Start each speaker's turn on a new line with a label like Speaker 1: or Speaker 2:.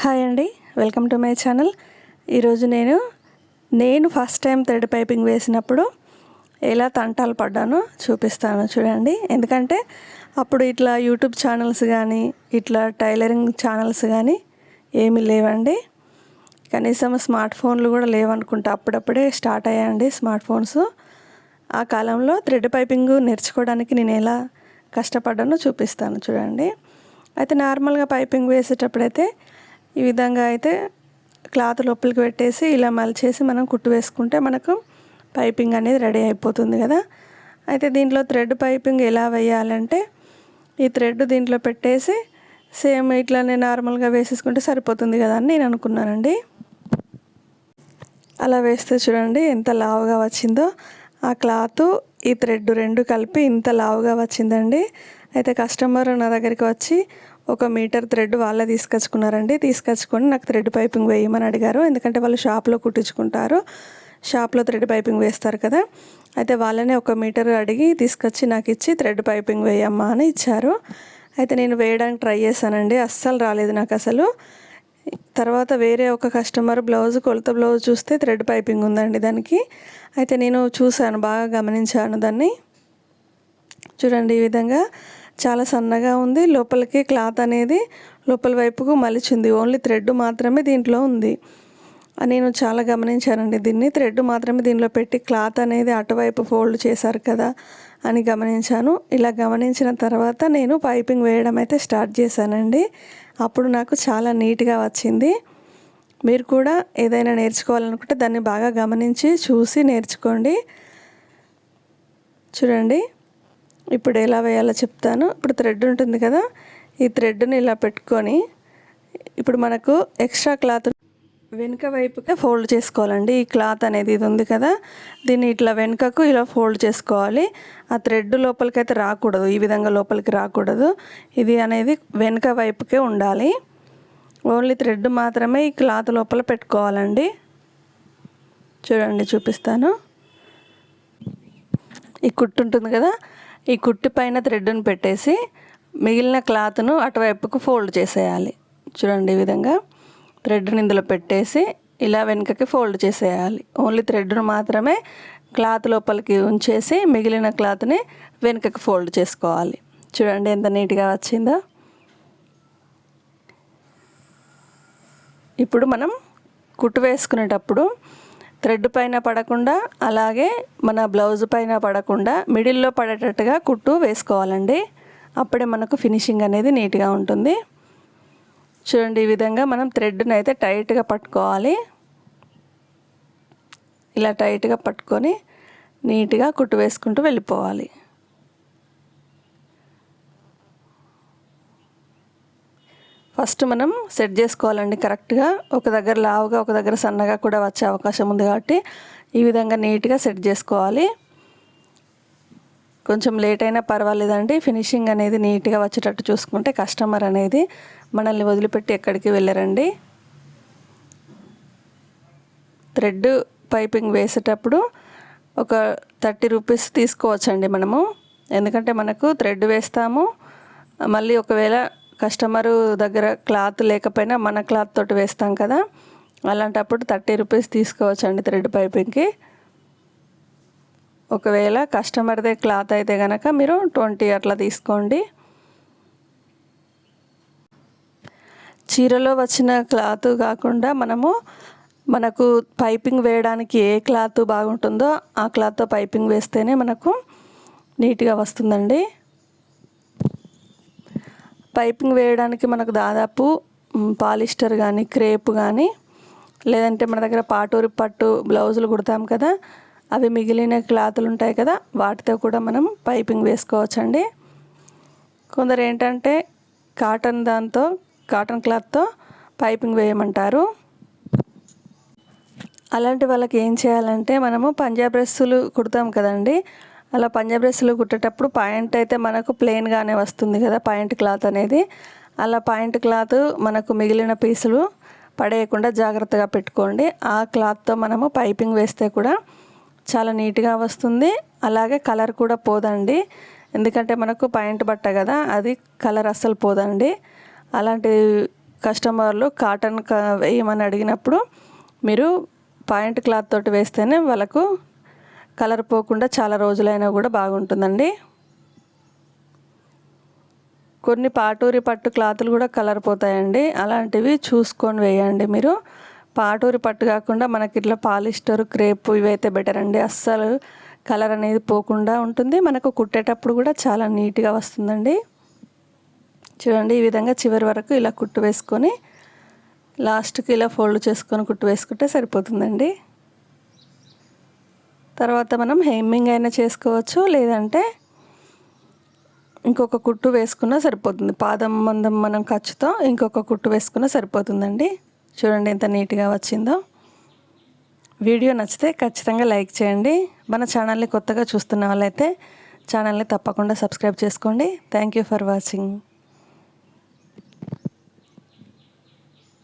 Speaker 1: Hi అండి welcome to my channel. ఈరోజు నేను నేను ఫస్ట్ టైం థ్రెడ్ పైపింగ్ వేసినప్పుడు ఎలా తంటాలు పడ్డానో చూపిస్తాను చూడండి. ఎందుకంటే అప్పుడు ఇట్లా యూట్యూబ్ ఛానల్స్ కానీ ఇట్లా టైలరింగ్ ఛానల్స్ కానీ ఏమీ లేవండి. కనీసం స్మార్ట్ ఫోన్లు కూడా లేవనుకుంటా. అప్పుడప్పుడే స్టార్ట్ అయ్యాయండి స్మార్ట్ ఫోన్స్. ఆ కాలంలో థ్రెడ్ పైపింగ్ నేర్చుకోవడానికి నేను ఎలా కష్టపడ్డానో చూపిస్తాను చూడండి. అయితే నార్మల్గా పైపింగ్ వేసేటప్పుడైతే ఈ విధంగా అయితే క్లాత్ లోపలికి పెట్టేసి ఇలా మలిచేసి మనం కుట్టు వేసుకుంటే మనకు పైపింగ్ అనేది రెడీ అయిపోతుంది కదా. అయితే దీంట్లో థ్రెడ్ పైపింగ్ ఎలా వేయాలంటే ఈ థ్రెడ్ దీంట్లో పెట్టేసి సేమ్ ఇట్లానే నార్మల్గా వేసేసుకుంటే సరిపోతుంది కదా అని నేను అనుకున్నానండి. అలా వేస్తే చూడండి ఎంత లావుగా వచ్చిందో. ఆ క్లాత్ ఈ థ్రెడ్ రెండు కలిపి ఇంత లావుగా వచ్చిందండి. అయితే కస్టమర్ నా దగ్గరికి వచ్చి ఒక మీటర్ థ్రెడ్ వాళ్ళే తీసుకొచ్చుకున్నారండి. తీసుకొచ్చుకొని నాకు థ్రెడ్ పైపింగ్ వేయమని అడిగారు. ఎందుకంటే వాళ్ళు షాప్లో కుట్టించుకుంటారు. షాప్లో థ్రెడ్ పైపింగ్ వేస్తారు కదా. అయితే వాళ్ళనే ఒక మీటర్ అడిగి తీసుకొచ్చి నాకు ఇచ్చి థ్రెడ్ పైపింగ్ వేయమ్మా అని ఇచ్చారు. అయితే నేను వేయడానికి ట్రై చేశానండి. అస్సలు రాలేదు నాకు అసలు. తర్వాత వేరే ఒక కస్టమర్ బ్లౌజ్ కొలత బ్లౌజ్ చూస్తే థ్రెడ్ పైపింగ్ ఉందండి దానికి. అయితే నేను చూశాను బాగా గమనించాను దాన్ని. చూడండి ఈ విధంగా. చాలా సన్నగా ఉంది. లోపలికి క్లాత్ అనేది లోపల వైపుకు మలిచింది. ఓన్లీ థ్రెడ్ మాత్రమే దీంట్లో ఉంది. నేను చాలా గమనించానండి దీన్ని. థ్రెడ్ మాత్రమే దీనిలో పెట్టి క్లాత్ అనేది అటువైపు ఫోల్డ్ చేశారు కదా అని గమనించాను. ఇలా గమనించిన తర్వాత నేను పైపింగ్ వేయడం అయితే స్టార్ట్ చేశానండి. అప్పుడు నాకు చాలా నీట్గా వచ్చింది. మీరు కూడా ఏదైనా నేర్చుకోవాలనుకుంటే దాన్ని బాగా గమనించి చూసి నేర్చుకోండి. చూడండి. ఇప్పుడు ఎలా వేయాలో చెప్తాను. ఇప్పుడు థ్రెడ్ ఉంటుంది కదా ఈ థ్రెడ్ని ఇలా పెట్టుకొని ఇప్పుడు మనకు ఎక్స్ట్రా క్లాత్ వెనుక వైపుకే ఫోల్డ్ చేసుకోవాలండి. ఈ క్లాత్ అనేది ఇది ఉంది కదా దీన్ని ఇట్లా వెనుకకు ఇలా ఫోల్డ్ చేసుకోవాలి. ఆ థ్రెడ్ లోపలికైతే రాకూడదు ఈ విధంగా లోపలికి రాకూడదు. ఇది అనేది వెనుక వైపుకే ఉండాలి. ఓన్లీ థ్రెడ్ మాత్రమే ఈ క్లాత్ లోపల పెట్టుకోవాలండి. చూడండి చూపిస్తాను. ఈ కుట్టు ఉంటుంది కదా ఈ కుట్టు పైన థ్రెడ్ను పెట్టేసి మిగిలిన క్లాత్ను అటువైపుకు ఫోల్డ్ చేసేయాలి. చూడండి ఈ విధంగా థ్రెడ్ని ఇందులో పెట్టేసి ఇలా వెనుకకి ఫోల్డ్ చేసేయాలి. ఓన్లీ థ్రెడ్ను మాత్రమే క్లాత్ లోపలికి ఉంచేసి మిగిలిన క్లాత్ని వెనుకకి ఫోల్డ్ చేసుకోవాలి. చూడండి ఎంత నీట్గా వచ్చిందో. ఇప్పుడు మనం కుట్టు వేసుకునేటప్పుడు థ్రెడ్ పైన పడకుండా అలాగే మన బ్లౌజ్ పైన పడకుండా మిడిల్లో పడేటట్టుగా కుట్టు వేసుకోవాలండి. అప్పుడే మనకు ఫినిషింగ్ అనేది నీట్గా ఉంటుంది. చూడండి ఈ విధంగా మనం థ్రెడ్ని అయితే టైట్గా పట్టుకోవాలి. ఇలా టైట్గా పట్టుకొని నీట్గా కుట్టు వేసుకుంటూ వెళ్ళిపోవాలి. ఫస్ట్ మనం సెట్ చేసుకోవాలండి కరెక్ట్గా. ఒక దగ్గర లావుగా ఒక దగ్గర సన్నగా కూడా వచ్చే అవకాశం ఉంది కాబట్టి ఈ విధంగా నీట్గా సెట్ చేసుకోవాలి. కొంచెం లేట్ అయినా పర్వాలేదండి. ఫినిషింగ్ అనేది నీట్గా వచ్చేటట్టు చూసుకుంటే కస్టమర్ అనేది మనల్ని వదిలిపెట్టి ఎక్కడికి వెళ్ళరండి. థ్రెడ్ పైపింగ్ వేసేటప్పుడు ఒక థర్టీ రూపీస్ తీసుకోవచ్చండి మనము. ఎందుకంటే మనకు థ్రెడ్ వేస్తాము. మళ్ళీ ఒకవేళ కస్టమరు దగ్గర క్లాత్ లేకపోయినా మన క్లాత్ తోటి వేస్తాం కదా అలాంటప్పుడు థర్టీ రూపీస్ తీసుకోవచ్చండి థ్రెడ్ పైపింగ్కి. ఒకవేళ కస్టమర్దే క్లాత్ అయితే కనుక మీరు ట్వంటీ అట్లా తీసుకోండి. చీరలో వచ్చిన క్లాత్ కాకుండా మనము మనకు పైపింగ్ వేయడానికి ఏ క్లాత్ బాగుంటుందో ఆ క్లాత్తో పైపింగ్ వేస్తేనే మనకు నీట్గా వస్తుందండి. పైపింగ్ వేయడానికి మనకు దాదాపు పాలిస్టర్ కానీ క్రేప్ కానీ లేదంటే మన దగ్గర పాటూరి పట్టు బ్లౌజులు కుడతాం కదా అవి మిగిలిన క్లాతులు ఉంటాయి కదా వాటితో కూడా మనం పైపింగ్ వేసుకోవచ్చండి. కొందరు ఏంటంటే కాటన్ దాంతో కాటన్ క్లాత్తో పైపింగ్ వేయమంటారు. అలాంటి వాళ్ళకి ఏం చేయాలంటే మనము పంజాబ్ డ్రెస్సులు కుడతాం కదండి అలా పంజాబ్ డ్రెస్సులు కుట్టేటప్పుడు పాయింట్ అయితే మనకు ప్లెయిన్గానే వస్తుంది కదా పాయింట్ క్లాత్ అనేది. అలా పాయింట్ క్లాత్ మనకు మిగిలిన పీసులు పడేయకుండా జాగ్రత్తగా పెట్టుకోండి. ఆ క్లాత్తో మనము పైపింగ్ వేస్తే కూడా చాలా నీట్గా వస్తుంది. అలాగే కలర్ కూడా పోదండి. ఎందుకంటే మనకు పాయింట్ బట్ట కదా అది కలర్ అస్సలు పోదండి. అలాంటి కస్టమర్లు కాటన్ క వేయమని అడిగినప్పుడు మీరు పాయింట్ క్లాత్ తోటి వేస్తేనే వాళ్ళకు కలర్ పోకుండా చాలా రోజులైనా కూడా బాగుంటుందండి. కొన్ని పాటూరి పట్టు క్లాతులు కూడా కలర్ పోతాయండి. అలాంటివి చూసుకొని వేయండి మీరు. పాటూరి పట్టు కాకుండా మనకి ఇట్లా పాలిస్టర్ క్రేప్ ఇవైతే బెటర్ అండి. అస్సలు కలర్ అనేది పోకుండా ఉంటుంది. మనకు కుట్టేటప్పుడు కూడా చాలా నీట్గా వస్తుందండి. చూడండి ఈ విధంగా చివరి వరకు ఇలా కుట్టు వేసుకొని లాస్ట్కి ఇలా ఫోల్డ్ చేసుకొని కుట్టు వేసుకుంటే సరిపోతుందండి. తర్వాత మనం హెమ్మింగ్ అయినా చేసుకోవచ్చు లేదంటే ఇంకొక కుట్టు వేసుకున్నా సరిపోతుంది. పాదం మందం మనం ఖర్చుతో ఇంకొక కుట్టు వేసుకున్నా సరిపోతుందండి. చూడండి ఎంత నీట్గా వచ్చిందో. వీడియో నచ్చితే ఖచ్చితంగా లైక్ చేయండి. మన ఛానల్ని కొత్తగా చూస్తున్న వాళ్ళైతే ఛానల్ని తప్పకుండా సబ్స్క్రైబ్ చేసుకోండి. Thank you for watching